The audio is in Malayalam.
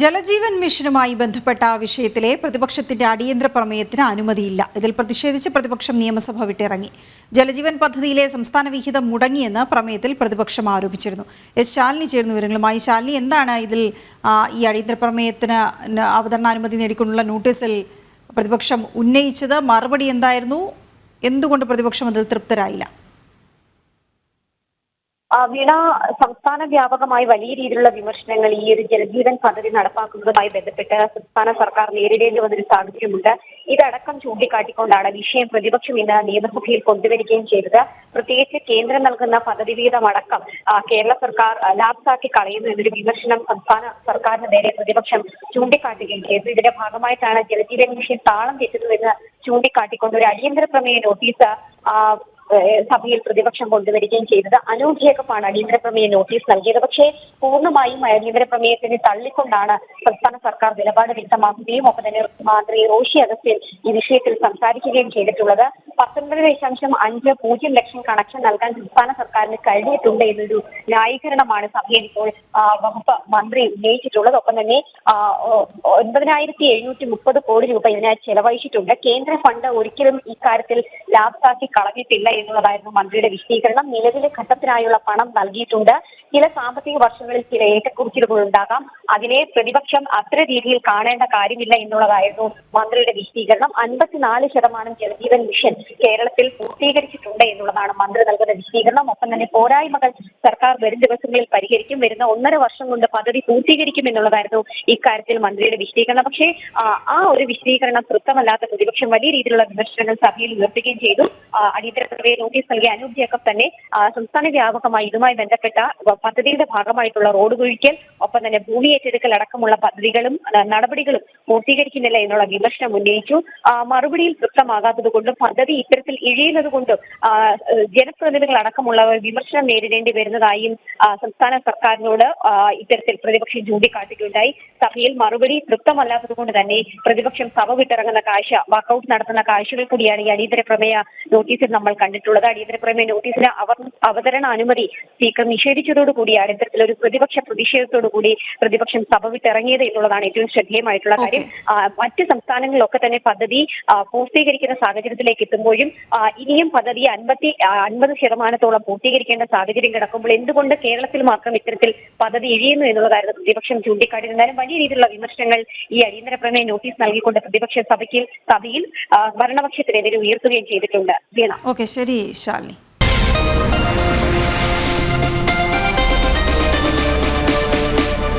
ജലജീവൻ മിഷനുമായി ബന്ധപ്പെട്ട വിഷയത്തിലെ പ്രതിപക്ഷത്തിന്റെ അടിയന്തര പ്രമേയത്തിന് അനുമതിയില്ല. ഇതിൽ പ്രതിഷേധിച്ച് പ്രതിപക്ഷം നിയമസഭ വിട്ടിറങ്ങി. ജലജീവൻ പദ്ധതിയിലെ സംസ്ഥാന വിഹിതം മുടങ്ങിയെന്ന് പ്രമേയത്തിൽ പ്രതിപക്ഷം ആരോപിച്ചിരുന്നു. എസ് ശാലിനി ചേർന്ന വിവരങ്ങളുമായി. ശാലിനി എന്താണ് ഇതിൽ ഈ അടിയന്തര പ്രമേയത്തിന് അവതരണാനുമതി നേടിക്കൊണ്ടുള്ള നോട്ടീസിൽ പ്രതിപക്ഷം ഉന്നയിച്ചത്? മറുപടി എന്തായിരുന്നു? എന്തുകൊണ്ട് പ്രതിപക്ഷം അതിൽ തൃപ്തരായില്ല? വീണ സംസ്ഥാന വ്യാപകമായി വലിയ രീതിയിലുള്ള വിമർശനങ്ങൾ ഈ ഒരു ജലജീവൻ പദ്ധതി നടപ്പാക്കുന്നതുമായി ബന്ധപ്പെട്ട് സംസ്ഥാന സർക്കാർ നേരിടേണ്ടി വന്നൊരു സാഹചര്യമുണ്ട്. ഇതടക്കം ചൂണ്ടിക്കാട്ടിക്കൊണ്ടാണ് വിഷയം പ്രതിപക്ഷം ഇന്ന് നിയമസഭയിൽ കൊണ്ടുവരികയും ചെയ്തത്. പ്രത്യേകിച്ച് കേന്ദ്രം നൽകുന്ന പദ്ധതി വീതമടക്കം കേരള സർക്കാർ ലാപ്സാക്കി കളയുന്നു എന്നൊരു വിമർശനം സംസ്ഥാന സർക്കാരിന് നേരെ പ്രതിപക്ഷം ചൂണ്ടിക്കാട്ടുകയും ചെയ്തു. ഇതിന്റെ ഭാഗമായിട്ടാണ് ജലജീവൻ മിഷൻ താളം തെറ്റുന്നുവെന്ന് ചൂണ്ടിക്കാട്ടിക്കൊണ്ട് ഒരു അടിയന്തര പ്രമേയ നോട്ടീസ് സഭയിൽ പ്രതിപക്ഷം കൊണ്ടുവരികയും ചെയ്തത്. അനൂപ് അടിയന്തര പ്രമേയ നോട്ടീസ് നൽകിയത്. പക്ഷേ പൂർണമായും അടിയന്തര പ്രമേയത്തിന് തള്ളിക്കൊണ്ടാണ് സംസ്ഥാന സർക്കാർ നിലപാട് വ്യക്തമാക്കുകയും ഒപ്പം തന്നെ മന്ത്രി റോഷി അഗസ്റ്റിൻ ഈ വിഷയത്തിൽ സംസാരിക്കുകയും ചെയ്തിട്ടുള്ളത്. പത്തൊൻപത് ദശാംശം അഞ്ച് പൂജ്യം ലക്ഷം കണക്ഷൻ നൽകാൻ സംസ്ഥാന സർക്കാരിന് കഴിഞ്ഞിട്ടുണ്ട് എന്നൊരു ന്യായീകരണമാണ് സഭയിൽ ഇപ്പോൾ വകുപ്പ് മന്ത്രി ഉന്നയിച്ചിട്ടുള്ളത്. ഒപ്പം തന്നെ ഒൻപതിനായിരത്തി എഴുന്നൂറ്റി മുപ്പത് കോടി രൂപ ഇതിനായി ചെലവഴിച്ചിട്ടുണ്ട്. കേന്ദ്ര ഫണ്ട് ഒരിക്കലും ഇക്കാര്യത്തിൽ ലാഭ്സാക്കി കളഞ്ഞിട്ടില്ല എന്നുള്ളതായിരുന്നു മന്ത്രിയുടെ വിശദീകരണം. നിലവിലെ ഘട്ടത്തിനായുള്ള പണം നൽകിയിട്ടുണ്ട്. ചില സാമ്പത്തിക വർഷങ്ങളിൽ ചില ഏറ്റക്കുറിച്ചിലുകൾ ഉണ്ടാകാം. അതിനെ പ്രതിപക്ഷം അത്ര രീതിയിൽ കാണേണ്ട കാര്യമില്ല എന്നുള്ളതായിരുന്നു മന്ത്രിയുടെ വിശദീകരണം. അൻപത്തിനാല് ശതമാനം ജലജീവൻ മിഷൻ കേരളത്തിൽ പൂർത്തീകരിച്ചിട്ടുണ്ട് എന്നുള്ളതാണ് മന്ത്രി നൽകുന്ന വിശദീകരണം. ഒപ്പം തന്നെ പോരായ്മകൾ സർക്കാർ വരും ദിവസങ്ങളിൽ പരിഹരിക്കും. വരുന്ന ഒന്നര വർഷം കൊണ്ട് പദ്ധതി പൂർത്തീകരിക്കും എന്നുള്ളതായിരുന്നു ഇക്കാര്യത്തിൽ മന്ത്രിയുടെ വിശദീകരണം. പക്ഷേ ആ, ഒരു വിശദീകരണം തൃപ്തമല്ലാത്ത പ്രതിപക്ഷം വലിയ രീതിയിലുള്ള വിമർശനങ്ങൾ സഭയിൽ ഉയർത്തുകയും ചെയ്തു. അടിയന്തര പ്രവേ നോട്ടീസ് നൽകിയ അനൂപ് ജേക്കബ് തന്നെ സംസ്ഥാന വ്യാപകമായി ഇതുമായി ബന്ധപ്പെട്ട പദ്ധതിയുടെ ഭാഗമായിട്ടുള്ള റോഡ് കുഴിക്കൽ ഒപ്പം തന്നെ ഭൂമി ഏറ്റെടുക്കൽ അടക്കമുള്ള പദ്ധതികളും നടപടികളും പൂർത്തീകരിക്കുന്നില്ല എന്നുള്ള വിമർശനം ഉന്നയിച്ചു. മറുപടിയിൽ തൃപ്തമാകാത്തത് കൊണ്ടും പദ്ധതി ഇത്തരത്തിൽ ഇഴയുന്നത് കൊണ്ടും ജനപ്രതിനിധികൾ അടക്കമുള്ളവർ വിമർശനം നേരിടേണ്ടി വരുന്നതായും സംസ്ഥാന സർക്കാരിനോട് ഇത്തരത്തിൽ പ്രതിപക്ഷം ചൂണ്ടിക്കാട്ടുകയുണ്ടായി സഭയിൽ മറുപടി തൃപ്തമല്ലാത്തത് കൊണ്ട് തന്നെ പ്രതിപക്ഷം സഭ വിട്ടിറങ്ങുന്ന കാഴ്ച വാക്കൌട്ട് നടത്തുന്ന കാഴ്ചകൾ കൂടിയാണ് ഈ അടിയന്തര പ്രമേയ നോട്ടീസിൽ നമ്മൾ കണ്ടിട്ടുള്ളത്. അടിയന്തര പ്രമേയ നോട്ടീസിന് അവതരണ അനുമതി സ്പീക്കർ നിഷേധിച്ചതോടുകൂടിയാണ് ഇത്തരത്തിലൊരു പ്രതിപക്ഷ പ്രതിഷേധത്തോടുകൂടി പ്രതിപക്ഷം സഭ വിട്ടിറങ്ങിയത് എന്നുള്ളതാണ് ഏറ്റവും ശ്രദ്ധേയമായിട്ടുള്ള കാര്യം. മറ്റ് സംസ്ഥാനങ്ങളിലൊക്കെ തന്നെ പദ്ധതി പൂർത്തീകരിക്കുന്ന സാഹചര്യത്തിലേക്ക് എത്തുമ്പോഴും ഇനിയും പദ്ധതി അൻപത്തി അൻപത് ശതമാനത്തോളം പൂർത്തീകരിക്കേണ്ട സാഹചര്യം കിടക്കുമ്പോൾ എന്തുകൊണ്ട് കേരളത്തിൽ മാത്രം ഇത്തരത്തിൽ പദ്ധതി ഇഴിയുന്നു എന്നുള്ളതായിരുന്നു പ്രതിപക്ഷം ചൂണ്ടിക്കാട്ടിയിരുന്നാലും വലിയ രീതിയിലുള്ള വിമർശനങ്ങൾ ഈ അടിയന്തര പ്രമേയ നോട്ടീസ് നൽകിക്കൊണ്ട് പ്രതിപക്ഷ സഭയ്ക്ക് സഭയിൽ ഭരണപക്ഷത്തിനെതിരെ ഉയർത്തുകയും ചെയ്തിട്ടുണ്ട്. ഓക്കെ ശരി ശാലിനി.